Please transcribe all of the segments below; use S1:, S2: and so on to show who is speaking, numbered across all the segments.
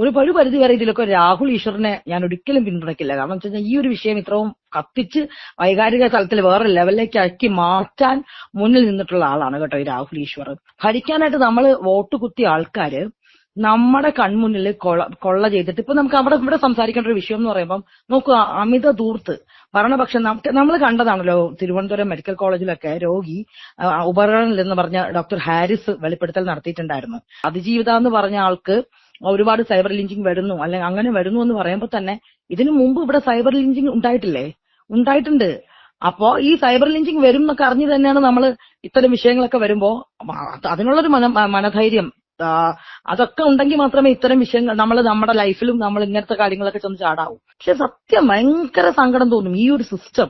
S1: ഒരു ഒരു പരിധി വരെ ഇതിലൊക്കെ രാഹുൽ ഈശ്വറിനെ ഞാൻ ഒരിക്കലും പിന്തുണയ്ക്കില്ല. കാരണം വെച്ച് കഴിഞ്ഞാൽ ഈ ഒരു വിഷയം ഇത്രയും കത്തിച്ച് വൈകാരിക തലത്തിൽ വേറെ ലെവലിലേക്ക് ആക്കി മാറ്റാൻ മുന്നിൽ നിന്നിട്ടുള്ള ആളാണ് കേട്ടോ ഈ രാഹുൽ ഈശ്വർ. ഭരിക്കാനായിട്ട് നമ്മൾ വോട്ട് കുത്തിയ ആൾക്കാര് നമ്മുടെ കൺമുന്നിൽ കൊള്ള കൊള്ള ചെയ്തിട്ട് ഇപ്പൊ നമുക്ക് അവിടെ ഇവിടെ സംസാരിക്കേണ്ട ഒരു വിഷയം എന്ന് പറയുമ്പോൾ നോക്കുക അമിത ദൂർത്ത് ഭരണപക്ഷം നമ്മൾ കണ്ടതാണല്ലോ തിരുവനന്തപുരം മെഡിക്കൽ കോളേജിലൊക്കെ രോഗി ആ, എന്ന് പറഞ്ഞ ഡോക്ടർ ഹാരിസ് വെളിപ്പെടുത്തൽ നടത്തിയിട്ടുണ്ടായിരുന്നു. അതിജീവിത എന്ന് പറഞ്ഞ ആൾക്ക് ഒരുപാട് സൈബർ ലിഞ്ചിങ് വരുന്നു. അല്ലെങ്കിൽ അങ്ങനെ വരുന്നു എന്ന് പറയുമ്പോൾ തന്നെ ഇതിനു മുമ്പ് ഇവിടെ സൈബർ ലിഞ്ചിങ് ഉണ്ടായിട്ടില്ലേ? ഉണ്ടായിട്ടുണ്ട്. അപ്പോ ഈ സൈബർ ലിഞ്ചിങ് വരും എന്നൊക്കെ അറിഞ്ഞു തന്നെയാണ് നമ്മൾ ഇത്തരം വിഷയങ്ങളൊക്കെ വരുമ്പോ അത് അതിനുള്ളൊരു മന മനധൈര്യം. അതൊക്കെ ഉണ്ടെങ്കിൽ മാത്രമേ ഇത്തരം വിഷയങ്ങൾ നമ്മൾ നമ്മുടെ ലൈഫിലും നമ്മൾ ഇങ്ങനത്തെ കാര്യങ്ങളൊക്കെ ചെന്ന് ചാടാവൂ. പക്ഷെ സത്യം ഭയങ്കര സങ്കടം തോന്നും ഈ ഒരു സിസ്റ്റം.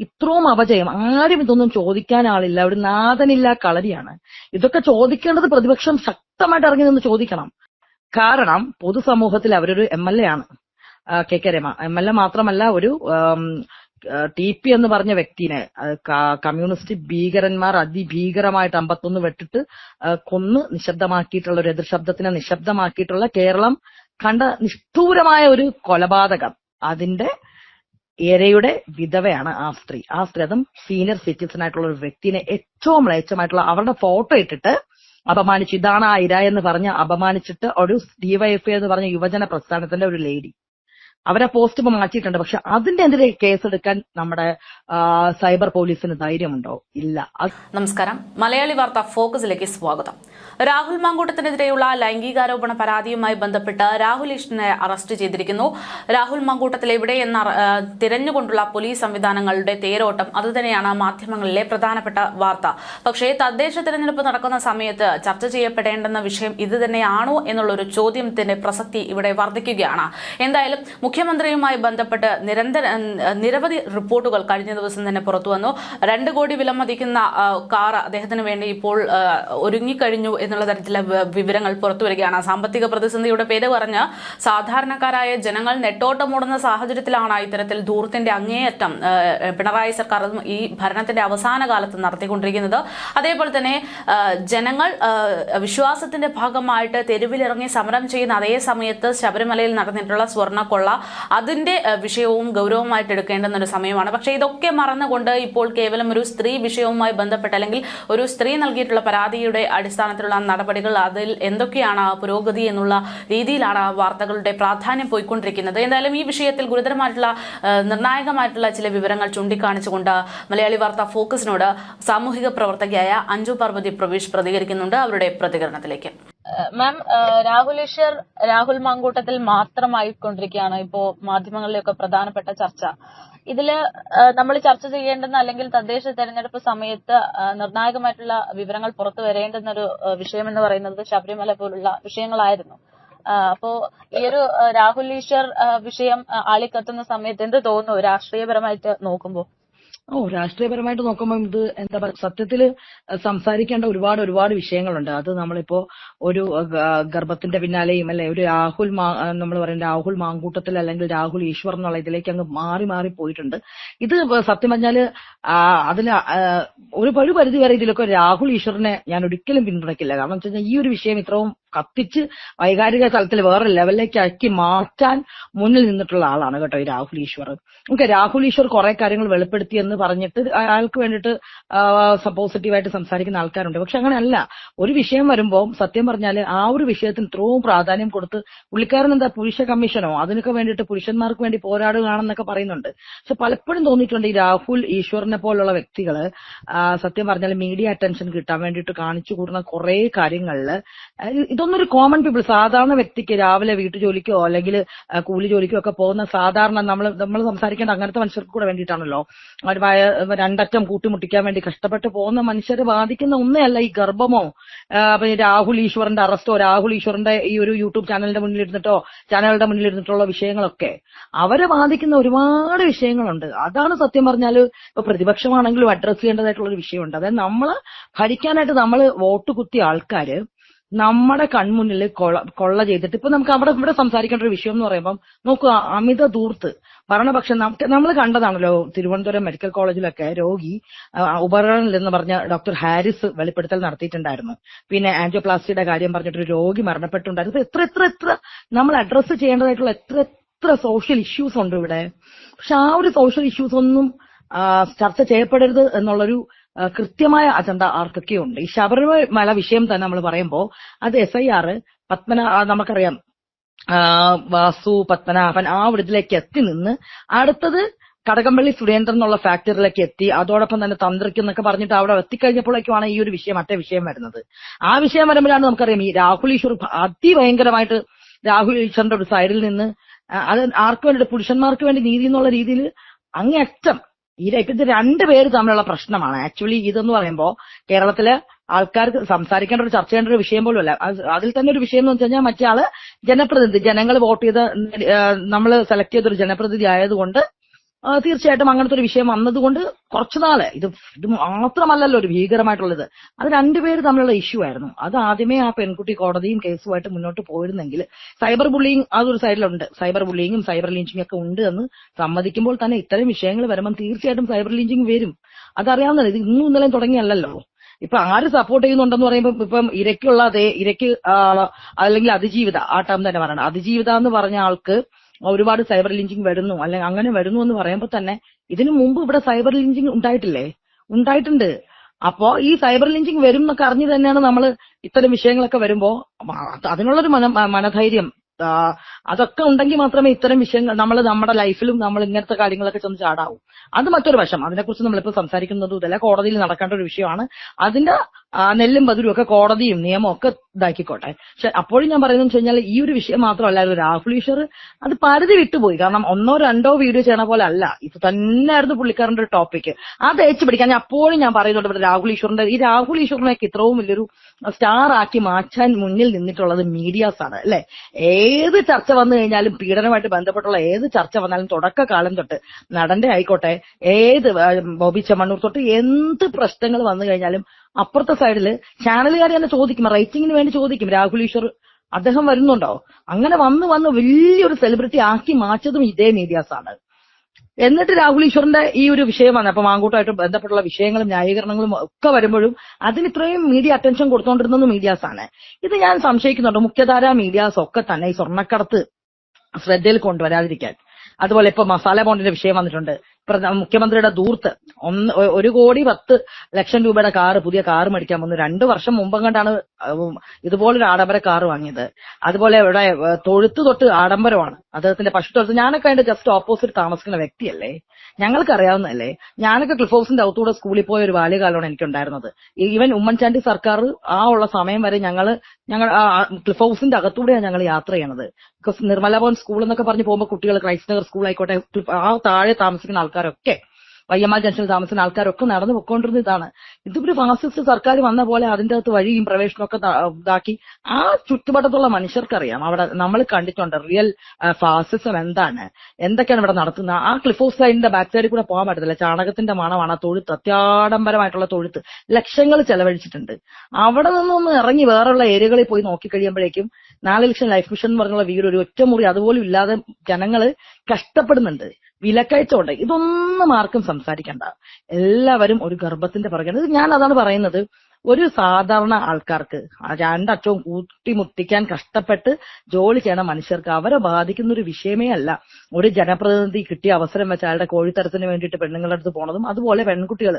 S1: ഇത്രയും അപജയം. ആരും ഇതൊന്നും ചോദിക്കാൻ ആളില്ല. ഒരു നാഥനില്ല കളരിയാണ്. ഇതൊക്കെ ചോദിക്കേണ്ടത് പ്രതിപക്ഷം ശക്തമായിട്ട് ഇറങ്ങി നിന്ന് ചോദിക്കണം. കാരണം പൊതുസമൂഹത്തിൽ അവരൊരു എം എൽ എ ആണ്. K K Rama. M L A മാത്രമല്ല ഒരു ടി പി എന്ന് പറഞ്ഞ വ്യക്തിനെ കമ്മ്യൂണിസ്റ്റ് ഭീകരന്മാർ അതിഭീകരമായിട്ട് അമ്പത്തൊന്ന് വെട്ടിട്ട് കൊന്ന് നിശബ്ദമാക്കിയിട്ടുള്ള ഒരു എതിർശബ്ദത്തിനെ നിശബ്ദമാക്കിയിട്ടുള്ള കേരളം കണ്ട നിഷ്ഠൂരമായ ഒരു കൊലപാതകം. അതിന്റെ ഇരയുടെ വിധവയാണ് ആ സ്ത്രീ. ആ സ്ത്രീ അതും സീനിയർ സിറ്റിസൺ ആയിട്ടുള്ള ഒരു വ്യക്തിനെ ഏറ്റവും മ്ലേച്ഛമായിട്ടുള്ള അവരുടെ ഫോട്ടോ ഇട്ടിട്ട് അപമാനിച്ചു ഇതാണ് ആ ഇര എന്ന് പറഞ്ഞ് അപമാനിച്ചിട്ട് ഒരു ഡിവൈഎഫ്ഐ എന്ന് പറഞ്ഞ യുവജന പ്രസ്ഥാനത്തിന്റെ ഒരു ലേഡി അവരെ പോസ്റ്റ് ഇപ്പൊ മാറ്റിയിട്ടുണ്ട് പക്ഷെ കേസ് കേസെടുക്കാൻ നമ്മുടെ സൈബർ പോലീസിന് ധൈര്യമുണ്ടോ? ഇല്ല.
S2: നമസ്കാരം. മലയാളി വാർത്ത ഫോക്കസിലേക്ക് സ്വാഗതം. രാഹുൽ മാങ്കൂട്ടത്തിനെതിരെയുള്ള ലൈംഗികാരോപണ പരാതിയുമായി ബന്ധപ്പെട്ട് രാഹുൽ ഈഷ്ണനെ അറസ്റ്റ് ചെയ്തിരിക്കുന്നു. രാഹുൽ മാങ്കൂട്ടത്തിൽ എവിടെയെന്ന് എന്ന തിരഞ്ഞുകൊണ്ടുള്ള പോലീസ് സംവിധാനങ്ങളുടെ തേരോട്ടം അതുതന്നെയാണ് മാധ്യമങ്ങളിലെ പ്രധാനപ്പെട്ട വാർത്ത. പക്ഷേ തദ്ദേശ തിരഞ്ഞെടുപ്പ് നടക്കുന്ന സമയത്ത് ചർച്ച ചെയ്യപ്പെടേണ്ടുന്ന വിഷയം ഇത് തന്നെയാണോ എന്നുള്ളൊരു ചോദ്യത്തിന്റെ പ്രസക്തി ഇവിടെ വർദ്ധിക്കുകയാണ്. എന്തായാലും മുഖ്യമന്ത്രിയുമായി ബന്ധപ്പെട്ട് നിരന്തര നിരവധി റിപ്പോർട്ടുകൾ കഴിഞ്ഞ ദിവസം തന്നെ പുറത്തു വന്നു. രണ്ട് കോടി വിലമതിക്കുന്ന കാർ അദ്ദേഹത്തിന് വേണ്ടി ഇപ്പോൾ ഒരുങ്ങിക്കഴിഞ്ഞു എന്നുള്ള തരത്തിലുള്ള വിവരങ്ങൾ പുറത്തു വരികയാണ്. സാമ്പത്തിക പ്രതിസന്ധിയുടെ പേര് പറഞ്ഞ് സാധാരണക്കാരായ ജനങ്ങൾ നെട്ടോട്ടമോടുന്ന സാഹചര്യത്തിലാണ് ഇത്തരത്തിൽ ധൂർത്തിന്റെ അങ്ങേയറ്റം പിണറായി സർക്കാർ ഈ ഭരണത്തിന്റെ അവസാന കാലത്ത് നടത്തിക്കൊണ്ടിരിക്കുന്നത്. അതേപോലെ തന്നെ ജനങ്ങൾ വിശ്വാസത്തിന്റെ ഭാഗമായിട്ട് തെരുവിലിറങ്ങി സമരം ചെയ്യുന്ന അതേ സമയത്ത് ശബരിമലയിൽ നടന്നിട്ടുള്ള സ്വർണക്കൊള്ള അതിന്റെ ആ, വിഷയവും ഗൗരവമായിട്ട് എടുക്കേണ്ടുന്ന ഒരു സമയമാണ്. പക്ഷേ ഇതൊക്കെ മറന്നുകൊണ്ട് ഇപ്പോൾ കേവലം ഒരു സ്ത്രീ വിഷയവുമായി ബന്ധപ്പെട്ട് അല്ലെങ്കിൽ ഒരു സ്ത്രീ നൽകിയിട്ടുള്ള പരാതിയുടെ അടിസ്ഥാനത്തിലുള്ള നടപടികൾ അതിൽ എന്തൊക്കെയാണ് പുരോഗതി എന്നുള്ള രീതിയിലാണ് വാർത്തകളുടെ പ്രാധാന്യം പോയിക്കൊണ്ടിരിക്കുന്നത്. എന്തായാലും ഈ വിഷയത്തിൽ ഗുരുതരമായിട്ടുള്ള നിർണായകമായിട്ടുള്ള ചില വിവരങ്ങൾ ചൂണ്ടിക്കാണിച്ചുകൊണ്ട് മലയാളി വാർത്താ ഫോക്കസിനോട് സാമൂഹിക പ്രവർത്തകയായ അഞ്ജു പാർവതി പ്രവീഷ് പ്രതികരിക്കുന്നുണ്ട്. അവരുടെ പ്രതികരണത്തിലേക്ക്.
S3: മാം രാഹുൽ രാഹുൽ മാങ്കൂട്ടത്തിൽ മാത്രമായിക്കൊണ്ടിരിക്കുകയാണ് ഇപ്പോ മാധ്യമങ്ങളിലൊക്കെ പ്രധാനപ്പെട്ട ചർച്ച. ഇതിൽ നമ്മൾ ചർച്ച ചെയ്യേണ്ടുന്ന അല്ലെങ്കിൽ തദ്ദേശ തെരഞ്ഞെടുപ്പ് സമയത്ത് നിർണായകമായിട്ടുള്ള വിവരങ്ങൾ പുറത്തു വരേണ്ടുന്ന ഒരു വിഷയം എന്ന് പറയുന്നത് ശബരിമല പോലുള്ള വിഷയങ്ങളായിരുന്നു. അപ്പോ ഈ ഒരു രാഹുൽ ഈശ്വർ വിഷയം ആളിക്കത്തുന്ന സമയത്ത് എന്ത് തോന്നുന്നു? രാഷ്ട്രീയപരമായിട്ട് നോക്കുമ്പോൾ
S1: ഓ രാഷ്ട്രീയപരമായിട്ട് നോക്കുമ്പോൾ ഇത് എന്താ പറയുക സത്യത്തിൽ സംസാരിക്കേണ്ട ഒരുപാട് ഒരുപാട് വിഷയങ്ങളുണ്ട്. അത് നമ്മളിപ്പോ ഒരു ഗർഭത്തിന്റെ പിന്നാലെയും അല്ലെ ഒരു രാഹുൽ നമ്മൾ പറയുന്ന രാഹുൽ മാങ്കൂട്ടത്തിൽ അല്ലെങ്കിൽ രാഹുൽ ഈശ്വർ എന്നുള്ള ഇതിലേക്ക് അങ്ങ് മാറി മാറി പോയിട്ടുണ്ട്. ഇത് സത്യം പറഞ്ഞാൽ ആ, അതിൽ ഒരു ഒരു പരിധി വരെ ഇതിലൊക്കെ രാഹുൽ ഈശ്വറിനെ ഞാൻ ഒരിക്കലും പിന്തുണയ്ക്കില്ല. കാരണം വെച്ച് കഴിഞ്ഞാൽ ഈ ഒരു വിഷയം ഇത്രയും കത്തിച്ച് വൈകാരിക തലത്തിൽ വേറെ ലെവലിലേക്ക് ആക്കി മാറ്റാൻ മുന്നിൽ നിന്നിട്ടുള്ള ആളാണ് കേട്ടോ ഈ രാഹുൽ ഈശ്വർ. ഓക്കെ രാഹുൽ ഈശ്വർ കുറെ കാര്യങ്ങൾ വെളിപ്പെടുത്തി എന്ന് പറഞ്ഞിട്ട് അയാൾക്ക് വേണ്ടിയിട്ട് പോസിറ്റീവായിട്ട് സംസാരിക്കുന്ന ആൾക്കാരുണ്ട്. പക്ഷെ അങ്ങനെയല്ല. ഒരു വിഷയം വരുമ്പോൾ സത്യം പറഞ്ഞാൽ ആ ഒരു വിഷയത്തിന് ഇത്രയും പ്രാധാന്യം കൊടുത്ത് പുള്ളിക്കാരൻ എന്താ പുരുഷ കമ്മീഷനോ അതിനൊക്കെ വേണ്ടിയിട്ട് പുരുഷന്മാർക്ക് വേണ്ടി പോരാടുകയാണെന്നൊക്കെ പറയുന്നുണ്ട്. പക്ഷെ പലപ്പോഴും തോന്നിയിട്ടുണ്ട് ഈ രാഹുൽ ഈശ്വറിനെ പോലുള്ള വ്യക്തികൾ സത്യം പറഞ്ഞാൽ മീഡിയ അറ്റൻഷൻ കിട്ടാൻ വേണ്ടിയിട്ട് കാണിച്ചു കൂടുന്ന കുറെ കാര്യങ്ങളിൽ ആ, ഇതൊന്നും ഒരു കോമൺ പീപ്പിൾ സാധാരണ വ്യക്തിക്ക് രാവിലെ വീട്ടു ജോലിക്കോ അല്ലെങ്കിൽ കൂലി ജോലിക്കോ ഒക്കെ പോകുന്ന സാധാരണ നമ്മൾ നമ്മൾ സംസാരിക്കേണ്ട അങ്ങനത്തെ മനുഷ്യർക്ക് കൂടെ വേണ്ടിയിട്ടാണല്ലോ. രണ്ടറ്റം കൂട്ടിമുട്ടിക്കാൻ വേണ്ടി കഷ്ടപ്പെട്ട് പോകുന്ന മനുഷ്യരെ ബാധിക്കുന്ന ഒന്നേ ഈ ഗർഭമോ രാഹുൽ ഈശ്വറിന്റെ അറസ്റ്റോ രാഹുൽ ഈശ്വറിന്റെ ഈ ഒരു യൂട്യൂബ് ചാനലിന്റെ മുന്നിൽ ഇരുന്നിട്ടോ ചാനലുകളുടെ മുന്നിൽ ഇരുന്നിട്ടുള്ള വിഷയങ്ങളൊക്കെ അവരെ ബാധിക്കുന്ന ഒരുപാട് വിഷയങ്ങളുണ്ട്. അതാണ് സത്യം പറഞ്ഞാൽ ഇപ്പൊ പ്രതിപക്ഷമാണെങ്കിലും അഡ്രസ് ചെയ്യേണ്ടതായിട്ടുള്ള ഒരു വിഷയമുണ്ട്. അതായത് നമ്മൾ ഭരിക്കാനായിട്ട് നമ്മൾ വോട്ട് കുത്തിയ ആൾക്കാര് നമ്മുടെ കൺമുന്നിൽ കൊള കൊള്ള ചെയ്തിട്ട് ഇപ്പൊ നമുക്ക് അവിടെ ഇവിടെ സംസാരിക്കേണ്ട ഒരു വിഷയം എന്ന് പറയുമ്പോൾ നോക്കുക അമിത ദൂർത്ത് ഭരണപക്ഷം നമ്മൾ കണ്ടതാണല്ലോ തിരുവനന്തപുരം മെഡിക്കൽ കോളേജിലൊക്കെ രോഗി ആ, ഉപകരണത്തിൽ എന്ന് പറഞ്ഞ ഡോക്ടർ ഹാരിസ് വെളിപ്പെടുത്തൽ നടത്തിയിട്ടുണ്ടായിരുന്നു. പിന്നെ ആൻജിയോപ്ലാസ്റ്റിയുടെ കാര്യം പറഞ്ഞിട്ട് ഒരു രോഗി മരണപ്പെട്ടുണ്ടായിരുന്നു. എത്ര എത്ര എത്ര നമ്മൾ അഡ്രസ്സ് ചെയ്യേണ്ടതായിട്ടുള്ള എത്ര എത്ര സോഷ്യൽ ഇഷ്യൂസ് ഉണ്ട് ഇവിടെ? പക്ഷെ ആ ഒരു സോഷ്യൽ ഇഷ്യൂസ് ഒന്നും ചർച്ച ചെയ്യപ്പെടരുത് എന്നുള്ളൊരു കൃത്യമായ അജണ്ട ആർക്കൊക്കെ ഉണ്ട് ഈ ശബരിമല വിഷയം തന്നെ നമ്മൾ പറയുമ്പോൾ അത് എസ് ഐ ആർ പത്മന നമുക്കറിയാം. വാസു പത്മനാഭൻ ആ വിടത്തിലേക്ക് എത്തി നിന്ന് അടുത്തത് കടകംപള്ളി സുരേന്ദ്രൻ എന്നുള്ള ഫാക്ടറിയിലേക്ക് എത്തി. അതോടൊപ്പം തന്നെ തന്ത്രിക്ക് എന്നൊക്കെ പറഞ്ഞിട്ട് അവിടെ എത്തിക്കഴിഞ്ഞപ്പോഴേക്കുമാണ് ഈ ഒരു വിഷയം മറ്റേ വിഷയം വരുന്നത്. ആ വിഷയം വരുമ്പോഴാണ് നമുക്കറിയാം ഈ രാഹുൽ ഈശ്വർ അതിഭയങ്കരമായിട്ട് രാഹുൽ ഈശ്വറിന്റെ ഒരു സൈഡിൽ നിന്ന് അത് ആർക്ക് വേണ്ടിയിട്ട് പുരുഷന്മാർക്ക് വേണ്ടി നീതി എന്നുള്ള രീതിയിൽ അങ്ങേയറ്റം ഈ ര- രണ്ട് പേര് തമ്മിലുള്ള പ്രശ്നമാണ്. ആക്ച്വലി ഇതെന്ന് പറയുമ്പോൾ കേരളത്തിലെ ആൾക്കാർക്ക് സംസാരിക്കേണ്ട ഒരു ചർച്ച ചെയ്യേണ്ട ഒരു വിഷയം പോലും അല്ല. അതിൽ തന്നെ ഒരു വിഷയം എന്ന് വെച്ച് കഴിഞ്ഞാൽ മറ്റേ ആൾ ജനപ്രതിനിധി ജനങ്ങൾ വോട്ട് ചെയ്ത നമ്മൾ സെലക്ട് ചെയ്ത ഒരു ജനപ്രതിനിധി ആയതുകൊണ്ട് തീർച്ചയായിട്ടും അങ്ങനത്തെ ഒരു വിഷയം വന്നതുകൊണ്ട് കുറച്ചുനാൾ. ഇത് ഇത് മാത്രമല്ലല്ലോ ഒരു ഭീകരമായിട്ടുള്ളത്. അത് രണ്ടുപേര് തമ്മിലുള്ള ഇഷ്യൂ ആയിരുന്നു. അത് ആദ്യമേ ആ പെൺകുട്ടി കോടതിയും കേസുമായിട്ട് മുന്നോട്ട് പോയിരുന്നെങ്കിൽ സൈബർ ബുള്ളിങ് അതൊരു സൈഡിലുണ്ട്. സൈബർ ബുള്ളിങ്ങും സൈബർ ലിഞ്ചിങ് ഒക്കെ ഉണ്ട് എന്ന് സമ്മതിക്കുമ്പോൾ തന്നെ ഇത്തരം വിഷയങ്ങൾ വരുമ്പോൾ തീർച്ചയായിട്ടും സൈബർ ലിഞ്ചിങ് വരും. അതറിയാവുന്നത് ഇത് ഇന്നും ഇന്നലെയും തുടങ്ങിയല്ലല്ലോ. ഇപ്പൊ ആര് സപ്പോർട്ട് ചെയ്യുന്നുണ്ടെന്ന് പറയുമ്പോൾ ഇപ്പം ഇരയ്ക്കുള്ള അതേ ഇരയ്ക്ക് അല്ലെങ്കിൽ അതിജീവിത ആ ടേം തന്നെ പറയണം. അതിജീവിത എന്ന് പറഞ്ഞ ആൾക്ക് ഒരുപാട് സൈബർ ലിഞ്ചിങ് വരുന്നു. അല്ലെങ്കിൽ അങ്ങനെ വരുന്നു എന്ന് പറയുമ്പോൾ തന്നെ ഇതിനു മുമ്പ് ഇവിടെ സൈബർ ലിഞ്ചിങ് ഉണ്ടായിട്ടില്ലേ? ഉണ്ടായിട്ടുണ്ട്. അപ്പോ ഈ സൈബർ ലിഞ്ചിങ് വരും എന്നൊക്കെ അറിഞ്ഞു തന്നെയാണ് നമ്മൾ ഇത്തരം വിഷയങ്ങളൊക്കെ വരുമ്പോ അത് അതിനുള്ളൊരു മന മനധൈര്യം. അതൊക്കെ ഉണ്ടെങ്കിൽ മാത്രമേ ഇത്തരം വിഷയങ്ങൾ നമ്മൾ നമ്മുടെ ലൈഫിലും നമ്മൾ ഇങ്ങനത്തെ കാര്യങ്ങളൊക്കെ ചെന്ന് ചാടാവും. അത് മറ്റൊരു വശം. അതിനെക്കുറിച്ച് നമ്മളിപ്പോൾ സംസാരിക്കുന്നതും ഇതല്ല കോടതിയിൽ നടക്കേണ്ട ഒരു വിഷയമാണ്. അതിന്റെ ആ, നെല്ലും പതിരും ഒക്കെ കോടതിയും നിയമവും ഒക്കെ ഇതാക്കിക്കോട്ടെ. പക്ഷെ അപ്പോഴും ഞാൻ പറയുന്നത് വെച്ച് കഴിഞ്ഞാൽ ഈ ഒരു വിഷയം മാത്രമല്ല രാഹുൽ ഈശ്വർ അത് പരിധി വിട്ടുപോയി. കാരണം ഒന്നോ രണ്ടോ വീഡിയോ ചെയ്യണ പോലെ അല്ല. ഇത് തന്നെയായിരുന്നു പുള്ളിക്കാരന്റെ ഒരു ടോപ്പിക് അത് ഏച്ചു പിടിക്കാൻ ഞാൻ അപ്പോഴും ഞാൻ പറയുന്നുണ്ട് ഇവിടെ രാഹുൽ ഈശ്വറിന്റെ ഈ രാഹുൽ ഈശ്വറിനെയൊക്കെ ഇത്രയും വലിയൊരു സ്റ്റാർ ആക്കി മാറ്റാൻ മുന്നിൽ നിന്നിട്ടുള്ളത് മീഡിയാസ് ആണ് അല്ലെ? ഏത് ചർച്ച വന്നു കഴിഞ്ഞാലും പീഡനമായിട്ട് ബന്ധപ്പെട്ടുള്ള ഏത് ചർച്ച വന്നാലും തുടക്കകാലം തൊട്ട് നടന്റെ ആയിക്കോട്ടെ ഏത് ബോബി ചെമ്മണ്ണൂർ തൊട്ട് എന്ത് പ്രശ്നങ്ങൾ വന്നു കഴിഞ്ഞാലും അപ്പുറത്തെ സൈഡിൽ ചാനലുകാർ തന്നെ ചോദിക്കും റേറ്റിംഗിന് വേണ്ടി ചോദിക്കും രാഹുൽ ഈശ്വർ അദ്ദേഹം വരുന്നുണ്ടോ? അങ്ങനെ വന്ന് വന്ന് വലിയൊരു സെലിബ്രിറ്റി ആക്കി മാറ്റതും ഇതേ മീഡിയാസ് ആണ് എന്നിട്ട് രാഹുൽ ഈശ്വറിന്റെ ഈ ഒരു വിഷയം വന്നു അപ്പൊ മാങ്കൂട്ടായിട്ട് ബന്ധപ്പെട്ടുള്ള വിഷയങ്ങളും ന്യായീകരണങ്ങളും ഒക്കെ വരുമ്പോഴും അതിന് ഇത്രയും മീഡിയ അറ്റൻഷൻ കൊടുത്തോണ്ടിരുന്നത് മീഡിയാസ് ആണ് ഇത് ഞാൻ സംശയിക്കുന്നുണ്ട്. മുഖ്യധാര മീഡിയാസ് ഒക്കെ തന്നെ ഈ സ്വർണക്കടത്ത് ശ്രദ്ധയിൽ കൊണ്ടുവരാതിരിക്കാൻ. അതുപോലെ ഇപ്പൊ മസാല ബോണ്ടിന്റെ വിഷയം വന്നിട്ടുണ്ട്. മുഖ്യമന്ത്രിയുടെ ദൂർത്ത് ഒന്ന് ഒരു കോടി പത്ത് ലക്ഷം രൂപയുടെ കാറ് പുതിയ കാറ് മേടിക്കാൻ വന്നു. രണ്ടു വർഷം മുമ്പ് കണ്ടാണ് ഇതുപോലൊരു ആഡംബര കാർ വാങ്ങിയത്. അതുപോലെ ഇവിടെ തൊഴുത്ത് തൊട്ട് ആഡംബരമാണ്. അദ്ദേഹത്തിന്റെ പശു തൊഴുത്ത്. ഞാനൊക്കെ അതിന്റെ ജസ്റ്റ് ഓപ്പോസിറ്റ് താമസിക്കുന്ന വ്യക്തിയല്ലേ. ഞങ്ങൾക്ക് അറിയാവുന്നതല്ലേ. ഞാനൊക്കെ ക്ലിഫ് ഹൗസിന്റെ അകത്തൂടെ സ്കൂളിൽ പോയ ഒരു ബാല്യകാലമാണ് എനിക്കുണ്ടായിരുന്നത്. ഈവൻ ഉമ്മൻചാണ്ടി സർക്കാർ ആ ഉള്ള സമയം വരെ ഞങ്ങൾ ഞങ്ങൾ ക്ലിഫ് ഹൗസിന്റെ അകത്തൂടെയാണ് ഞങ്ങൾ യാത്ര ചെയ്യണത്. ബിക്കോസ് നിർമ്മല ഭവൻ സ്കൂൾ എന്നൊക്കെ പറഞ്ഞ് പോകുമ്പോൾ കുട്ടികൾ ക്രൈസ്റ്റ് നഗർ സ്കൂൾ ആയിക്കോട്ടെ ആ താഴെ താമസിക്കുന്ന ആൾക്കാരൊക്കെ വയ്യമ്മ ജംഗ്ഷനിൽ താമസിക്കുന്ന ആൾക്കാരൊക്കെ നടന്നു പൊക്കോണ്ടിരുന്ന ഇതാണ് ഇതിപ്പോ ഫാസിസ്റ്റ് സർക്കാർ വന്ന പോലെ അതിന്റെ അകത്ത് വഴിയും പ്രവേശനവും ഒക്കെ ഇതാക്കി. ആ ചുറ്റുപാടത്തുള്ള മനുഷ്യർക്കറിയാം. അവിടെ നമ്മൾ കണ്ടിട്ടുണ്ട് റിയൽ ഫാസിസം എന്താണ് എന്തൊക്കെയാണ് ഇവിടെ നടത്തുന്നത്. ആ ക്ലിഫ് ഹൗസ് സൈഡിന്റെ ബാക്ക് സൈഡിൽ കൂടെ പോകാൻ പറ്റത്തില്ല. ചാണകത്തിന്റെ മണമാണ് ആ തൊഴുത്ത് അത്യാഡംബരമായിട്ടുള്ള തൊഴുത്ത്. ലക്ഷങ്ങൾ ചെലവഴിച്ചിട്ടുണ്ട്. അവിടെ നിന്നൊന്ന് ഇറങ്ങി വേറെയുള്ള ഏരിയകളിൽ പോയി നോക്കി കഴിയുമ്പോഴേക്കും നാല് ലക്ഷം ലൈഫ് മിഷൻ എന്ന് പറഞ്ഞുള്ള വീട് ഒരു ഒറ്റമുറി അതുപോലും ഇല്ലാതെ ജനങ്ങൾ കഷ്ടപ്പെടുന്നുണ്ട്. വിലക്കയറ്റമുണ്ട്. ഇതൊന്നും ആർക്കും സംസാരിക്കണ്ട. എല്ലാവരും ഒരു ഗർഭത്തിന്റെ പുറകെ. ഞാൻ അതാണ് പറയുന്നത്. ഒരു സാധാരണ ആൾക്കാർക്ക് രണ്ടറ്റവും കൂട്ടിമുട്ടിക്കാൻ കഷ്ടപ്പെട്ട് ജോലി ചെയ്യണ മനുഷ്യർക്ക് അവരെ ബാധിക്കുന്ന ഒരു വിഷയമേ അല്ല. ഒരു ജനപ്രതിനിധി കിട്ടിയ അവസരം വെച്ച് അയാളുടെ കോഴിത്തരത്തിന് വേണ്ടിയിട്ട് പെണ്ണുങ്ങളുടെ അടുത്ത് പോണതും അതുപോലെ പെൺകുട്ടികൾ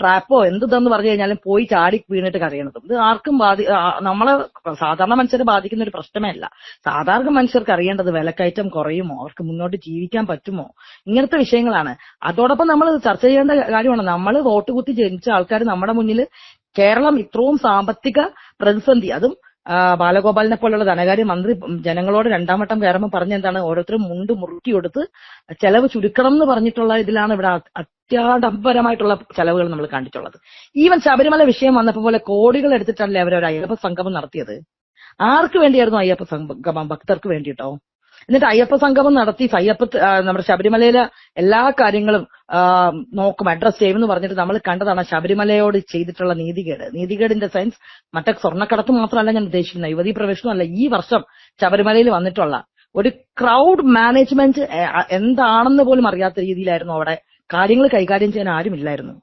S1: ട്രാപ്പോ എന്തെന്ന് പറഞ്ഞു കഴിഞ്ഞാലും പോയി ചാടി വീണിട്ട് കരയണതും. ഇത് ആർക്കും ബാധി നമ്മളെ സാധാരണ മനുഷ്യരെ ബാധിക്കുന്ന ഒരു പ്രശ്നമേ അല്ല. സാധാരണ മനുഷ്യർക്ക് അറിയേണ്ടത് വിലക്കയറ്റം കുറയുമോ? അവർക്ക് മുന്നോട്ട് ജീവിക്കാൻ പറ്റുമോ? ഇങ്ങനത്തെ വിഷയങ്ങളാണ്. അതോടൊപ്പം നമ്മൾ ചർച്ച ചെയ്യേണ്ട കാര്യമാണ്. നമ്മൾ വോട്ട് കുത്തി ജനിച്ച ആൾക്കാർ നമ്മുടെ മുന്നിൽ കേരളം ഇത്രയും സാമ്പത്തിക പ്രതിസന്ധി. അതും ബാലഗോപാലിനെ പോലുള്ള ധനകാര്യ മന്ത്രി ജനങ്ങളോട് രണ്ടാം വട്ടം കയറുമ്പോൾ പറഞ്ഞ എന്താണ് ഓരോരുത്തരും മുണ്ട് മുറുക്കി കൊടുത്ത് ചെലവ് ചുരുക്കണം എന്ന് പറഞ്ഞിട്ടുള്ള ഇതിലാണ് ഇവിടെ അത്യാഡംബരമായിട്ടുള്ള ചെലവുകൾ നമ്മൾ കണ്ടിട്ടുള്ളത്. ഈവൻ ശബരിമല വിഷയം വന്നപ്പോൾ പോലെ കോടികൾ എടുത്തിട്ടല്ലേ അവർ ഒരു അയ്യപ്പ സംഗമം നടത്തിയത്? ആർക്ക് വേണ്ടിയായിരുന്നു അയ്യപ്പ സംഗമം ഭക്തർക്ക് വേണ്ടിയിട്ടോ? എന്നിട്ട് അയ്യപ്പ സംഗമം നടത്തി അയ്യപ്പ നമ്മുടെ ശബരിമലയിലെ എല്ലാ കാര്യങ്ങളും നോക്കും അഡ്രസ് ചെയ്യുമെന്ന് പറഞ്ഞിട്ട് നമ്മൾ കണ്ടതാണ് ശബരിമലയോട് ചെയ്തിട്ടുള്ള നീതികേട്. നീതികേടിന്റെ സെൻസ് മറ്റേ സ്വർണക്കടത്ത് മാത്രമല്ല ഞാൻ ഉദ്ദേശിക്കുന്നത്. യുവതി പ്രവേശനമല്ല ഈ വർഷം ശബരിമലയിൽ വന്നിട്ടുള്ള ഒരു ക്രൗഡ് മാനേജ്മെന്റ് എന്താണെന്ന് പോലും അറിയാത്ത രീതിയിലായിരുന്നു അവിടെ കാര്യങ്ങൾ കൈകാര്യം ചെയ്യാൻ ആരുമില്ലായിരുന്നു.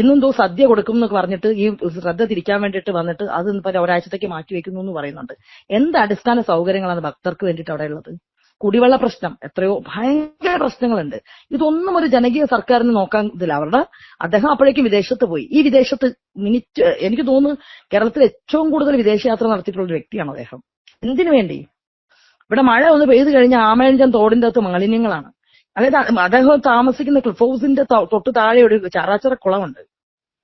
S1: ഇന്നും ദോ സദ്യ കൊടുക്കും എന്നൊക്കെ പറഞ്ഞിട്ട് ഈ ശ്രദ്ധ തിരിക്കാൻ വേണ്ടിയിട്ട് വന്നിട്ട് അത് ഒരാഴ്ചത്തേക്ക് മാറ്റി വെക്കുന്നു എന്ന് പറയുന്നുണ്ട്. എന്ത് അടിസ്ഥാന സൗകര്യങ്ങളാണ് ഭക്തർക്ക് വേണ്ടിയിട്ട് അവിടെ ഉള്ളത് കുടിവെള്ള പ്രശ്നം എത്രയോ ഭയങ്കര പ്രശ്നങ്ങളുണ്ട്. ഇതൊന്നും ഒരു ജനകീയ സർക്കാരിന് നോക്കാൻ ഇതില്ല. അവരുടെ അദ്ദേഹം അപ്പോഴേക്കും വിദേശത്ത് പോയി. ഈ വിദേശത്ത് മിനിറ്റ് എനിക്ക് തോന്നുന്നു കേരളത്തിൽ ഏറ്റവും കൂടുതൽ വിദേശയാത്ര നടത്തിയിട്ടുള്ള ഒരു വ്യക്തിയാണ് അദ്ദേഹം. എന്തിനു വേണ്ടി? ഇവിടെ മഴ ഒന്ന് പെയ്തു കഴിഞ്ഞാൽ ആമേഞ്ചൻ തോടിന്റെ അകത്ത് മാലിന്യങ്ങളാണ്. അതായത് അദ്ദേഹം താമസിക്കുന്ന ക്ലിഫ് ഹൗസിന്റെ തൊട്ട് താഴെ ഒരു ചാറാച്ചറ കുളമുണ്ട്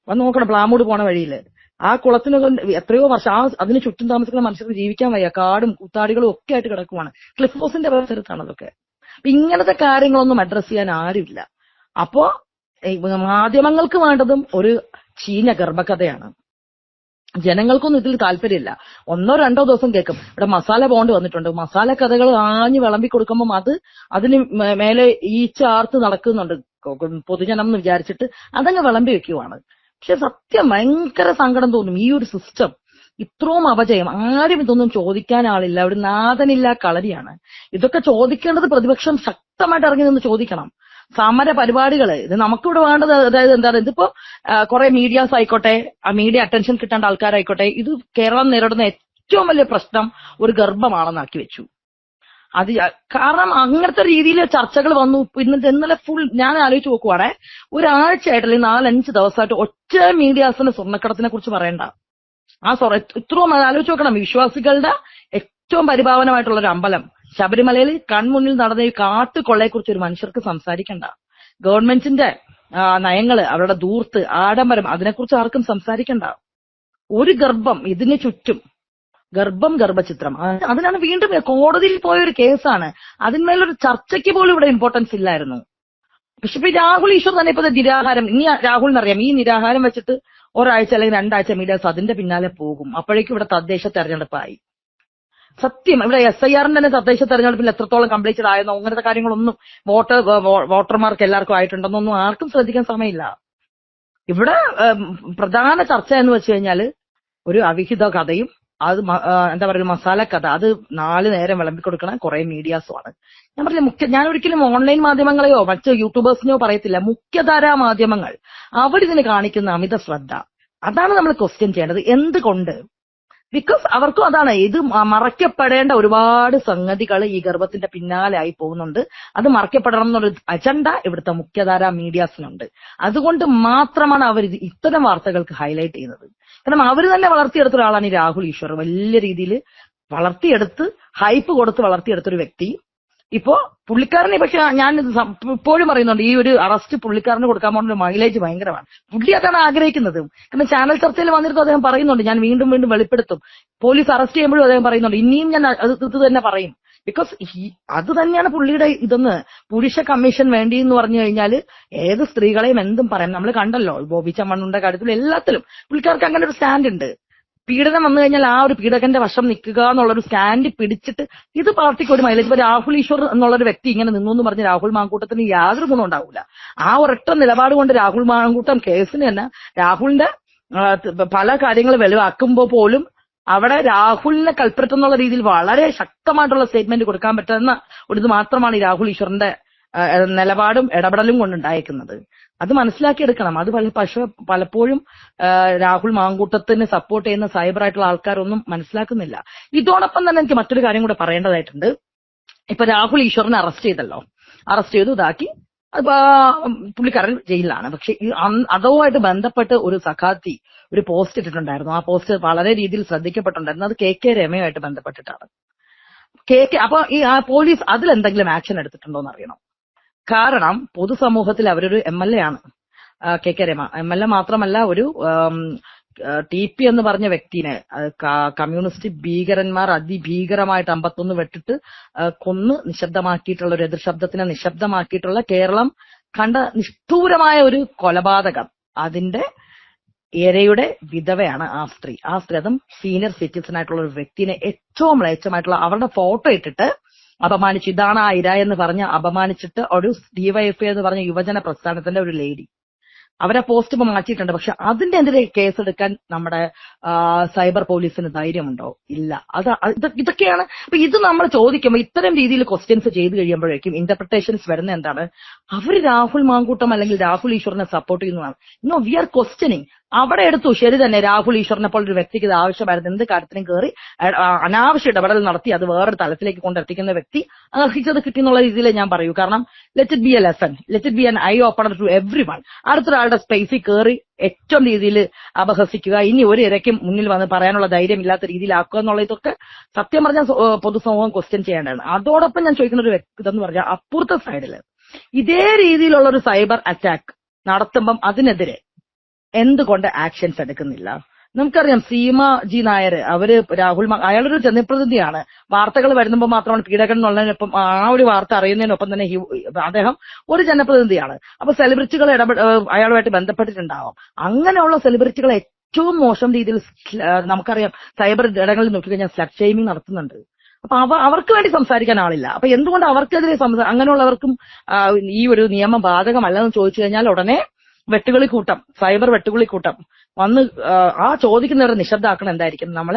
S1: വന്ന് നോക്കണം പ്ലാമൂട് പോണ വഴിയിൽ. ആ കുളത്തിനൊക്കെ എത്രയോ വർഷം ആ അതിന് ചുറ്റും താമസിക്കുന്ന മനുഷ്യർക്ക് ജീവിക്കാൻ വയ്യ. കാടും കൂത്താടികളും ഒക്കെ ആയിട്ട് കിടക്കുവാണ്. ക്ലിഫ് ഹൗസിന്റെ പരിസരത്താണ് അതൊക്കെ. അപ്പൊ ഇങ്ങനത്തെ കാര്യങ്ങളൊന്നും അഡ്രസ് ചെയ്യാൻ ആരുമില്ല. അപ്പോ മാധ്യമങ്ങൾക്ക് വേണ്ടതും ഒരു ചീഞ്ഞ ഗർഭകഥയാണ്. ജനങ്ങൾക്കൊന്നും ഇതിൽ താല്പര്യമില്ല. ഒന്നോ രണ്ടോ ദിവസം കേൾക്കും. ഇവിടെ മസാല ബോണ്ട് വന്നിട്ടുണ്ട്. മസാല കഥകൾ ആഞ്ഞു വിളമ്പി കൊടുക്കുമ്പോൾ അത് അതിന് മേലെ ഈ ചാർത്ത് നടക്കുന്നുണ്ട്. പൊതുജനം എന്ന് വിചാരിച്ചിട്ട് അതങ്ങ് വിളമ്പി വെക്കുവാണ്. പക്ഷെ സത്യം ഭയങ്കര സങ്കടം തോന്നും. ഈ ഒരു സിസ്റ്റം ഇത്രയും അപജയം ആരും ഇതൊന്നും ചോദിക്കാൻ ആളില്ല. ഒരു നാഥനില്ല കളരിയാണ്. ഇതൊക്കെ ചോദിക്കേണ്ടത് പ്രതിപക്ഷം ശക്തമായിട്ട് ഇറങ്ങി നിന്ന് ചോദിക്കണം. സമര പരിപാടികൾ ഇത് നമുക്കിവിടെ വേണ്ടത് അതായത് എന്താണ്? ഇതിപ്പോ കുറെ മീഡിയാസ് ആയിക്കോട്ടെ ആ മീഡിയ അറ്റൻഷൻ കിട്ടേണ്ട ആൾക്കാരായിക്കോട്ടെ ഇത് കേരളം നേരിടുന്ന ഏറ്റവും വലിയ പ്രശ്നം ഒരു ഗർഭമാണെന്നാക്കി വെച്ചു. അത് കാരണം അങ്ങനത്തെ രീതിയിൽ ചർച്ചകൾ വന്നു. ഇന്നത്തെ ഇന്നലെ ഫുൾ ഞാൻ ആലോചിച്ച് നോക്കുവാണേ. ഒരാഴ്ചയായിട്ട് അല്ലെങ്കിൽ നാലഞ്ച് ദിവസമായിട്ട് ഒറ്റ മീഡിയാസിന് സ്വർണക്കടത്തിനെ കുറിച്ച് പറയണ്ട. ആ സോറി ഇത്രയും ആലോചിച്ച് നോക്കണം. വിശ്വാസികളുടെ ഏറ്റവും പരിഭാവനമായിട്ടുള്ള ഒരു അമ്പലം. ശബരിമലയിൽ കൺമുന്നിൽ നടന്ന ഈ കാട്ടുകൊള്ളയെ കുറിച്ച് ഒരു മനുഷ്യർക്ക് സംസാരിക്കണ്ട. ഗവൺമെന്റിന്റെ നയങ്ങൾ അവരുടെ ദൂർത്ത് ആഡംബരം അതിനെക്കുറിച്ച് ആർക്കും സംസാരിക്കണ്ട. ഒരു ഗർഭം ഇതിന് ചുറ്റും ഗർഭം ഗർഭചിത്രം. അതിനാണ് വീണ്ടും കോടതിയിൽ പോയ ഒരു കേസാണ്. അതിന്മേലൊരു ചർച്ചയ്ക്ക് പോലും ഇവിടെ ഇമ്പോർട്ടൻസ് ഇല്ലായിരുന്നു. പക്ഷെ ഇപ്പൊ രാഹുൽ ഈശ്വർ തന്നെ ഇപ്പൊ നിരാഹാരം. ഇനി രാഹുലിനറിയാം ഈ നിരാഹാരം വെച്ചിട്ട് ഒരാഴ്ച അല്ലെങ്കിൽ രണ്ടാഴ്ച മീഡിയാസ് അതിന്റെ പിന്നാലെ പോകും. അപ്പോഴേക്കും ഇവിടെ തദ്ദേശ തെരഞ്ഞെടുപ്പായി. സത്യം. ഇവിടെ എസ് ഐ ആറിന്റെ തന്നെ തദ്ദേശ തെരഞ്ഞെടുപ്പിൽ എത്രത്തോളം കംപ്ലീറ്റഡ് ആയെന്നോ അങ്ങനത്തെ കാര്യങ്ങളൊന്നും വോട്ടർ വോട്ടർമാർക്ക് എല്ലാവർക്കും ആയിട്ടുണ്ടെന്നൊന്നും ആർക്കും ശ്രദ്ധിക്കാൻ സമയമില്ല. ഇവിടെ പ്രധാന ചർച്ച എന്ന് വെച്ച് കഴിഞ്ഞാൽ ഒരു അവിഹിത കഥയും അത് എന്താ പറയുക മസാല കഥ. അത് നാല് നേരം വിളമ്പിക്കൊടുക്കണ കുറെ മീഡിയാസുമാണ്. ഞാൻ പറഞ്ഞ മുഖ്യ ഞാൻ ഒരിക്കലും ഓൺലൈൻ മാധ്യമങ്ങളെയോ മറ്റ് യൂട്യൂബേഴ്സിനെയോ പറയത്തില്ല. മുഖ്യധാരാ മാധ്യമങ്ങൾ. അവരിതിന് കാണിക്കുന്ന അമിത ശ്രദ്ധ. അതാണ് നമ്മൾ ക്വസ്റ്റ്യൻ ചെയ്യേണ്ടത്. എന്തുകൊണ്ട്? ബിക്കോസ് അവർക്കും അതാണ് ഇത് മറയ്ക്കപ്പെടേണ്ട ഒരുപാട് സംഗതികൾ ഈ ഗർഭത്തിന്റെ പിന്നാലെ ആയി പോകുന്നുണ്ട്. അത് മറയ്ക്കപ്പെടണം എന്നുള്ള അജണ്ട ഇവിടുത്തെ മുഖ്യധാര മീഡിയാസിനുണ്ട്. അതുകൊണ്ട് മാത്രമാണ് അവർ ഇത് ഇത്തരം വാർത്തകൾക്ക് ഹൈലൈറ്റ് ചെയ്യുന്നത്. കാരണം അവർ തന്നെ വളർത്തിയെടുത്ത ഒരാളാണ് ഈ രാഹുൽ ഈശ്വർ. വലിയ രീതിയിൽ വളർത്തിയെടുത്ത് ഹൈപ്പ് കൊടുത്ത് വളർത്തിയെടുത്ത ഒരു വ്യക്തി. ഇപ്പോ പുള്ളിക്കാരനെ പക്ഷെ ഞാൻ ഇപ്പോഴും പറയുന്നുണ്ട് ഈ ഒരു അറസ്റ്റ് പുള്ളിക്കാരന് കൊടുക്കാൻ പോകുന്ന മൈലേജ് ഭയങ്കരമാണ്. പുള്ളി അതാണ് ആഗ്രഹിക്കുന്നത്. കാരണം ചാനൽ ചർച്ചയിൽ വന്നിട്ട് അദ്ദേഹം പറയുന്നുണ്ട് ഞാൻ വീണ്ടും വീണ്ടും വെളിപ്പെടുത്തും. പോലീസ് അറസ്റ്റ് ചെയ്യുമ്പോഴും അദ്ദേഹം പറയുന്നുണ്ട് ഇനിയും ഞാൻ ഇത് തന്നെ പറയും. ബിക്കോസ് അത് തന്നെയാണ് പുള്ളിയുടെ ഇതെന്ന് പുരുഷ കമ്മീഷൻ വേണ്ടി എന്ന് പറഞ്ഞു കഴിഞ്ഞാൽ ഏത് സ്ത്രീകളെയും എന്തും പറയാം. നമ്മൾ കണ്ടല്ലോ ബോബി ചമ്മണ്ണുണ്ട കാര്യത്തിൽ എല്ലാത്തിലും പുള്ളിക്കാർക്ക് അങ്ങനെ ഒരു സ്റ്റാൻഡ് ഉണ്ട് പീഡനം വന്നു കഴിഞ്ഞാൽ ആ ഒരു പീഡകന്റെ വശം നിൽക്കുക എന്നുള്ളൊരു സ്റ്റാൻഡ് പിടിച്ചിട്ട് ഇത് പാർട്ടിക്ക് ഒരു മൈലേജ് ഇപ്പൊ രാഹുൽ ഈശ്വർ എന്നുള്ളൊരു വ്യക്തി ഇങ്ങനെ നിന്നു എന്ന് പറഞ്ഞ് രാഹുൽ മാങ്കൂട്ടത്തിന് യാതൊരു ഗുണം ഉണ്ടാവില്ല ആ ഒരൊറ്റ നിലപാട് കൊണ്ട് രാഹുൽ മാങ്കൂട്ടം കേസിന് തന്നെ രാഹുലിന്റെ പല കാര്യങ്ങൾ വെളിവാക്കുമ്പോൾ പോലും അവിടെ രാഹുലിനെ കൽപ്പറ്റ എന്നുള്ള രീതിയിൽ വളരെ ശക്തമായിട്ടുള്ള സ്റ്റേറ്റ്മെന്റ് കൊടുക്കാൻ പറ്റുന്ന ഒരു ഇത് മാത്രമാണ് ഈ രാഹുൽ ഈശ്വറിന്റെ നിലപാടും ഇടപെടലും കൊണ്ടുണ്ടായേക്കുന്നത്. അത് മനസ്സിലാക്കിയെടുക്കണം. അത് പക്ഷെ പലപ്പോഴും രാഹുൽ മാങ്കൂട്ടത്തിന് സപ്പോർട്ട് ചെയ്യുന്ന സൈബർ ആയിട്ടുള്ള ആൾക്കാരൊന്നും മനസ്സിലാക്കുന്നില്ല. ഇതോടൊപ്പം തന്നെ എനിക്ക് മറ്റൊരു കാര്യം കൂടെ പറയേണ്ടതായിട്ടുണ്ട്. ഇപ്പൊ രാഹുൽ ഈശ്വറിനെ അറസ്റ്റ് ചെയ്തല്ലോ. അറസ്റ്റ് ചെയ്തു ഇതാക്കി. പുള്ളിക്കാരൻ ജയിലിലാണ്. പക്ഷെ അതുമായിട്ട് ബന്ധപ്പെട്ട് ഒരു സഖാത്തി ഒരു പോസ്റ്റ് ഇട്ടിട്ടുണ്ടായിരുന്നു. ആ പോസ്റ്റ് വളരെ രീതിയിൽ ശ്രദ്ധിക്കപ്പെട്ടിട്ടുണ്ടായിരുന്നു. അത് കെ കെ രമയുമായിട്ട് ബന്ധപ്പെട്ടിട്ടാണ്. കെ കെ അപ്പൊ ഈ ആ പോലീസ് അതിൽ എന്തെങ്കിലും ആക്ഷൻ എടുത്തിട്ടുണ്ടോ എന്ന് അറിയണം കാരണം പൊതുസമൂഹത്തിൽ അവരൊരു എം എൽ എ ആണ്. K K Rama. M L A മാത്രമല്ല ഒരു ടി പി എന്ന് പറഞ്ഞ വ്യക്തിനെ കമ്മ്യൂണിസ്റ്റ് ഭീകരന്മാർ അതിഭീകരമായിട്ട് അമ്പത്തൊന്ന് വെട്ടിട്ട് കൊന്ന് നിശബ്ദമാക്കിയിട്ടുള്ള ഒരു എതിർശബ്ദത്തിനെ നിശബ്ദമാക്കിയിട്ടുള്ള കേരളം കണ്ട നിഷ്ഠൂരമായ ഒരു കൊലപാതകം അതിന്റെ ഇരയുടെ വിധവയാണ് ആ സ്ത്രീ. ആ സ്ത്രീ അതും സീനിയർ സിറ്റിസൺ ആയിട്ടുള്ള ഒരു വ്യക്തിനെ ഏറ്റവും മ്ലേച്ഛമായിട്ടുള്ള അവരുടെ ഫോട്ടോ ഇട്ടിട്ട് അപമാനിച്ചു ഇതാണ് ആ ഇര എന്ന് പറഞ്ഞ് അപമാനിച്ചിട്ട് ഒരു ഡിവൈഎഫ്ഐ എന്ന് പറഞ്ഞ യുവജന പ്രസ്ഥാനത്തിന്റെ ഒരു ലേഡി അവരെ പോസ്റ്റ് ഇപ്പൊ മാറ്റിയിട്ടുണ്ട് പക്ഷെ അതിനെതിരെ കേസെടുക്കാൻ നമ്മുടെ സൈബർ പോലീസിന് ധൈര്യമുണ്ടോ? ഇല്ല. അത് അത് ഇത് ഇതൊക്കെയാണ്. അപ്പൊ ഇത് നമ്മൾ ചോദിക്കുമ്പോൾ ഇത്തരം രീതിയിൽ ക്വസ്റ്റ്യൻസ് ചെയ്തു കഴിയുമ്പോഴേക്കും ഇന്റർപ്രിട്ടേഷൻസ് വരുന്ന എന്താണ്? അവർ രാഹുൽ മാങ്കൂട്ടം അല്ലെങ്കിൽ രാഹുൽ ഈശ്വറിനെ സപ്പോർട്ട് ചെയ്യുന്നതാണ്. നോ വി ആർ ക്വസ്റ്റ്യനിങ് അവിടെ എടുത്തു. ശരി തന്നെ രാഹുൽ ഈശ്വറിനെ പോലെ ഒരു വ്യക്തിക്ക് ഇത് ആവശ്യമായിരുന്നു. എന്ത് കാര്യത്തിനും കയറി അനാവശ്യ ഇടപെടൽ നടത്തി അത് വേറൊരു തലത്തിലേക്ക് കൊണ്ടെത്തിക്കുന്ന വ്യക്തി അർഹിച്ചത് കിട്ടി എന്നുള്ള രീതിയിൽ ഞാൻ പറയൂ. കാരണം let it be a lesson let it be an eye opener to everyone അടുത്തൊരാളുടെ സ്പേസിൽ കയറി ഏറ്റവും രീതിയിൽ അപഹസിക്കുക. ഇനി ഒരു ഇരയ്ക്കും മുന്നിൽ വന്ന് പറയാനുള്ള ധൈര്യം ഇല്ലാത്ത രീതിയിലാക്കുക എന്നുള്ള ഇതൊക്കെ സത്യം പറഞ്ഞാൽ പൊതുസമൂഹം ക്വസ്റ്റ്യൻ ചെയ്യേണ്ടതാണ്. അതോടൊപ്പം ഞാൻ ചോദിക്കുന്ന ഒരു വ്യക്തി ഇതെന്ന് പറഞ്ഞാൽ അപ്പുറത്തെ സൈഡിൽ ഇതേ രീതിയിലുള്ള ഒരു സൈബർ അറ്റാക്ക് നടത്തുമ്പം അതിനെതിരെ എന്തുകൊണ്ട് ആക്ഷൻസ് എടുക്കുന്നില്ല? നമുക്കറിയാം സീമ ജി നായർ അവർ രാഹുൽ അയാളൊരു ജനപ്രതിനിധിയാണ്. വാർത്തകൾ വരുമ്പോൾ മാത്രമാണ് പീഡകൻ എന്നുള്ളതിനൊപ്പം ആ ഒരു വാർത്ത അറിയുന്നതിനൊപ്പം തന്നെ അദ്ദേഹം ഒരു ജനപ്രതിനിധിയാണ്. അപ്പൊ സെലിബ്രിറ്റികൾ ഇടപെട അയാളുമായിട്ട് ബന്ധപ്പെട്ടിട്ടുണ്ടാവാം. അങ്ങനെയുള്ള സെലിബ്രിറ്റികൾ ഏറ്റവും മോശം രീതിയിൽ നമുക്കറിയാം സൈബർ ഇടങ്ങളിൽ നോക്കിക്കഴിഞ്ഞാൽ സ്ലഡ് ഷെയ്മിങ് നടത്തുന്നുണ്ട്. അപ്പൊ അവ അവർക്ക് വേണ്ടി സംസാരിക്കാൻ ആളില്ല. അപ്പൊ എന്തുകൊണ്ട് അവർക്കെതിരെ അങ്ങനെയുള്ളവർക്കും ഈ ഒരു നിയമം ബാധകമല്ലെന്ന് ചോദിച്ചു കഴിഞ്ഞാൽ ഉടനെ വെട്ടുകിളി കൂട്ടം സൈബർ വെട്ടുകളി കൂട്ടം വന്ന് ആ, ചോദിക്കുന്നവരെ നിശബ്ദാക്കണം എന്തായിരിക്കും? നമ്മൾ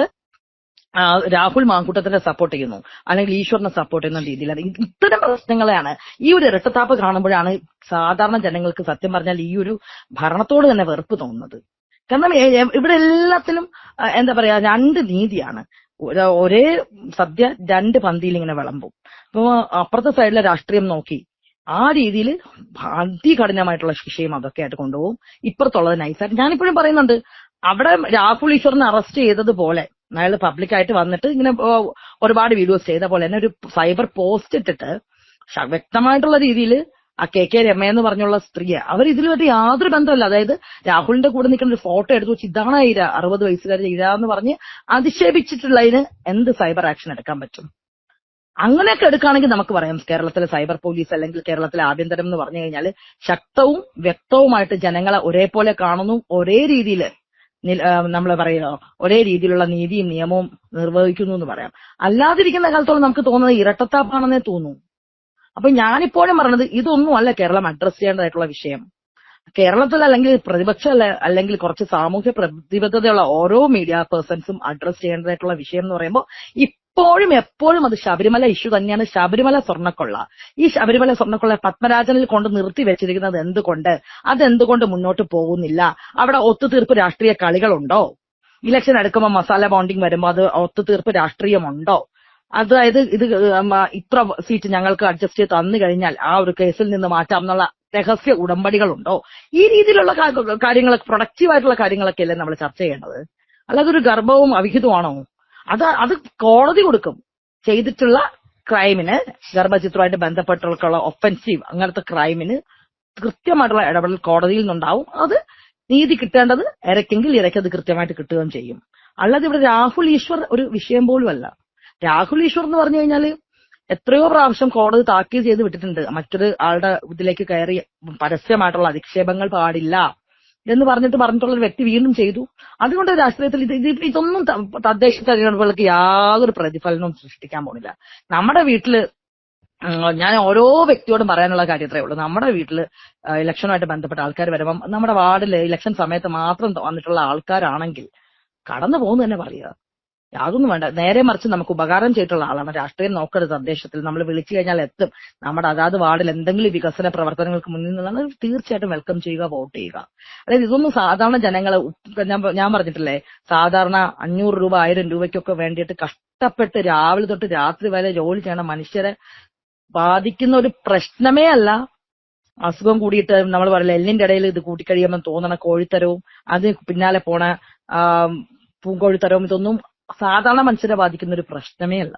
S1: രാഹുൽ മാങ്കൂട്ടത്തിനെ സപ്പോർട്ട് ചെയ്യുന്നു. അല്ലെങ്കിൽ ഈശ്വറിനെ സപ്പോർട്ട് ചെയ്യുന്ന രീതിയിലാണ് ഇത്തരം പ്രശ്നങ്ങളെയാണ്. ഈ ഒരു ഇരട്ടത്താപ്പ് കാണുമ്പോഴാണ് സാധാരണ ജനങ്ങൾക്ക് സത്യം പറഞ്ഞാൽ ഈ ഒരു ഭരണത്തോട് തന്നെ വെറുപ്പ് തോന്നുന്നത്. കാരണം ഇവിടെ എല്ലാത്തിലും എന്താ പറയാ രണ്ട് നീതിയാണ്. ഒരേ സദ്യ രണ്ട് പന്തിയിൽ ഇങ്ങനെ വിളമ്പും. അപ്പൊ അപ്പുറത്തെ സൈഡിലെ രാഷ്ട്രീയം നോക്കി. ആ രീതിയിൽ അതികഠിനമായിട്ടുള്ള ശിക്ഷയും അതൊക്കെ ആയിട്ട് കൊണ്ടുപോകും. ഇപ്പുറത്തുള്ളത് നൈസായിട്ട് ഞാനിപ്പോഴും പറയുന്നുണ്ട് അവിടെ രാഹുൽ ഈശ്വറിനെ അറസ്റ്റ് ചെയ്തതുപോലെ അയാൾ പബ്ലിക്കായിട്ട് വന്നിട്ട് ഇങ്ങനെ ഒരുപാട് വീഡിയോസ് ചെയ്ത പോലെ തന്നെ ഒരു സൈബർ പോസ്റ്റ് ഇട്ടിട്ട് വ്യക്തമായിട്ടുള്ള രീതിയിൽ ആ കെ കെ രമ എന്ന് പറഞ്ഞുള്ള സ്ത്രീയെ അവർ ഇതിലുമായിട്ട് യാതൊരു ബന്ധമല്ല അതായത് രാഹുലിന്റെ കൂടെ നിൽക്കുന്ന ഒരു ഫോട്ടോ എടുത്തു വെച്ച് ഇതാണ് ഇര അറുപത് വയസ്സുകാരി ഇരാന്ന് പറഞ്ഞ് അധിക്ഷേപിച്ചിട്ടുള്ളതിന് എന്ത് സൈബർ ആക്ഷൻ എടുക്കാൻ പറ്റും? അങ്ങനെയൊക്കെ എടുക്കുകയാണെങ്കിൽ നമുക്ക് പറയാം കേരളത്തിലെ സൈബർ പോലീസ് അല്ലെങ്കിൽ കേരളത്തിലെ ആഭ്യന്തരം എന്ന് പറഞ്ഞു കഴിഞ്ഞാൽ ശക്തവും വ്യക്തവുമായിട്ട് ജനങ്ങളെ ഒരേപോലെ കാണുന്നു ഒരേ രീതിയിൽ നമ്മൾ പറയുക ഒരേ രീതിയിലുള്ള നീതിയും നിയമവും നിർവഹിക്കുന്നു എന്ന് പറയാം. അല്ലാതിരിക്കുന്ന കാലത്തോളം നമുക്ക് തോന്നുന്നത് ഇരട്ടത്താപ്പാണെന്നേ തോന്നൂ അപ്പൊ ഞാനിപ്പോഴും പറഞ്ഞത് ഇതൊന്നും അല്ല കേരളം അഡ്രസ് ചെയ്യേണ്ടതായിട്ടുള്ള വിഷയം. കേരളത്തിൽ അല്ലെങ്കിൽ പ്രതിപക്ഷ അല്ലെങ്കിൽ കുറച്ച് സാമൂഹ്യ പ്രതിബദ്ധതയുള്ള ഓരോ മീഡിയ പേഴ്സൺസും അഡ്രസ് ചെയ്യേണ്ടതായിട്ടുള്ള വിഷയം എന്ന് പറയുമ്പോൾ ഇപ്പോഴും എപ്പോഴും അത് ശബരിമല ഇഷ്യൂ തന്നെയാണ്. ശബരിമല സ്വർണക്കൊള്ള. ഈ ശബരിമല സ്വർണക്കൊള്ള പത്മരാജനിൽ കൊണ്ട് നിർത്തി വെച്ചിരിക്കുന്നത് എന്തുകൊണ്ട്? അതെന്തുകൊണ്ട് മുന്നോട്ട് പോകുന്നില്ല? അവിടെ ഒത്തുതീർപ്പ് രാഷ്ട്രീയ കളികളുണ്ടോ? ഇലക്ഷൻ എടുക്കുമ്പോൾ മസാല ബോണ്ടിങ് വരുമ്പോൾ അത് ഒത്തുതീർപ്പ് രാഷ്ട്രീയമുണ്ടോ? അതായത് ഇത് ഇത്ര സീറ്റ് ഞങ്ങൾക്ക് അഡ്ജസ്റ്റ് ചെയ്ത് തന്നു കഴിഞ്ഞാൽ ആ ഒരു കേസിൽ നിന്ന് മാറ്റാം എന്നുള്ള രഹസ്യ ഉടമ്പടികളുണ്ടോ? ഈ രീതിയിലുള്ള കാര്യങ്ങളൊക്കെ പ്രൊഡക്റ്റീവായിട്ടുള്ള കാര്യങ്ങളൊക്കെ അല്ലേ നമ്മൾ ചർച്ച ചെയ്യേണ്ടത്. അല്ലാതെ ഒരു ഗർഭവും അവിഹിതമാണോ അത് അത് കോടതി കൊടുക്കും. ചെയ്തിട്ടുള്ള ക്രൈമിന് ഗർഭചിത്രമായിട്ട് ബന്ധപ്പെട്ടുള്ള ഒഫൻസീവ് അങ്ങനത്തെ ക്രൈമിന് കൃത്യമായിട്ടുള്ള ഇടപെടൽ കോടതിയിൽ നിന്നുണ്ടാവും. അത് നീതി കിട്ടേണ്ടത് ഇരയ്ക്കെങ്കിൽ ഇരയ്ക്ക് അത് കൃത്യമായിട്ട് കിട്ടുകയും ചെയ്യും. അല്ലാതെ ഇവിടെ രാഹുൽ ഈശ്വർ ഒരു വിഷയം പോലും അല്ല രാഹുൽ ഈശ്വർ എന്ന് പറഞ്ഞു കഴിഞ്ഞാൽ എത്രയോ പ്രാവശ്യം കോടതി താക്കീത് ചെയ്ത് വിട്ടിട്ടുണ്ട്. മറ്റൊരു ആളുടെ ഇതിലേക്ക് കയറി പരസ്യമായിട്ടുള്ള അധിക്ഷേപങ്ങൾ പാടില്ല എന്ന് പറഞ്ഞിട്ട് പറഞ്ഞിട്ടുള്ള ഒരു വ്യക്തി വീണ്ടും ചെയ്തു. അതുകൊണ്ട് രാഷ്ട്രീയത്തിൽ ഇത് ഇത് ഇതൊന്നും തദ്ദേശ തെരഞ്ഞെടുപ്പുകൾക്ക് യാതൊരു പ്രതിഫലനവും സൃഷ്ടിക്കാൻ പോണില്ല നമ്മുടെ വീട്ടിൽ ഞാൻ ഓരോ വ്യക്തിയോടും പറയാനുള്ള കാര്യം ഇത്രയേ ഉള്ളൂ. നമ്മുടെ വീട്ടിൽ ഇലക്ഷനുമായിട്ട് ബന്ധപ്പെട്ട ആൾക്കാർ വരുമ്പം നമ്മുടെ വാർഡിൽ ഇലക്ഷൻ സമയത്ത് മാത്രം വന്നിട്ടുള്ള ആൾക്കാരാണെങ്കിൽ കടന്നു പോകുന്നു തന്നെ പറയുക. യാതൊന്നും വേണ്ട. നേരെ മറിച്ച് നമുക്ക് ഉപകാരം ചെയ്തിട്ടുള്ള ആളാണ്. രാഷ്ട്രീയം നോക്കരുത് സന്ദേശത്തിൽ നമ്മൾ വിളിച്ചു കഴിഞ്ഞാൽ എത്തും. നമ്മുടെ അതാത് വാർഡിൽ എന്തെങ്കിലും വികസന പ്രവർത്തനങ്ങൾക്ക് മുന്നിൽ നിന്നാണ് തീർച്ചയായിട്ടും വെൽക്കം ചെയ്യുക വോട്ട് ചെയ്യുക. അതായത് ഇതൊന്നും സാധാരണ ജനങ്ങളെ ഞാൻ പറഞ്ഞിട്ടില്ലേ സാധാരണ അഞ്ഞൂറ് രൂപ ആയിരം രൂപയ്ക്കൊക്കെ വേണ്ടിയിട്ട് കഷ്ടപ്പെട്ട് രാവിലെ തൊട്ട് രാത്രി വരെ ജോലി ചെയ്യണ മനുഷ്യരെ ബാധിക്കുന്ന ഒരു പ്രശ്നമേ അല്ല. അസുഖം കൂടിയിട്ട് നമ്മൾ പറയില്ല എല്ലിന്റെ ഇടയിൽ ഇത് കൂട്ടിക്കഴിയുമ്പോൾ തോന്നണ കോഴിത്തരവും അത് പിന്നാലെ പോണ പൂങ്കോഴിത്തരവും ഇതൊന്നും സാധാരണ മനുഷ്യരെ ബാധിക്കുന്ന ഒരു പ്രശ്നമേ അല്ല.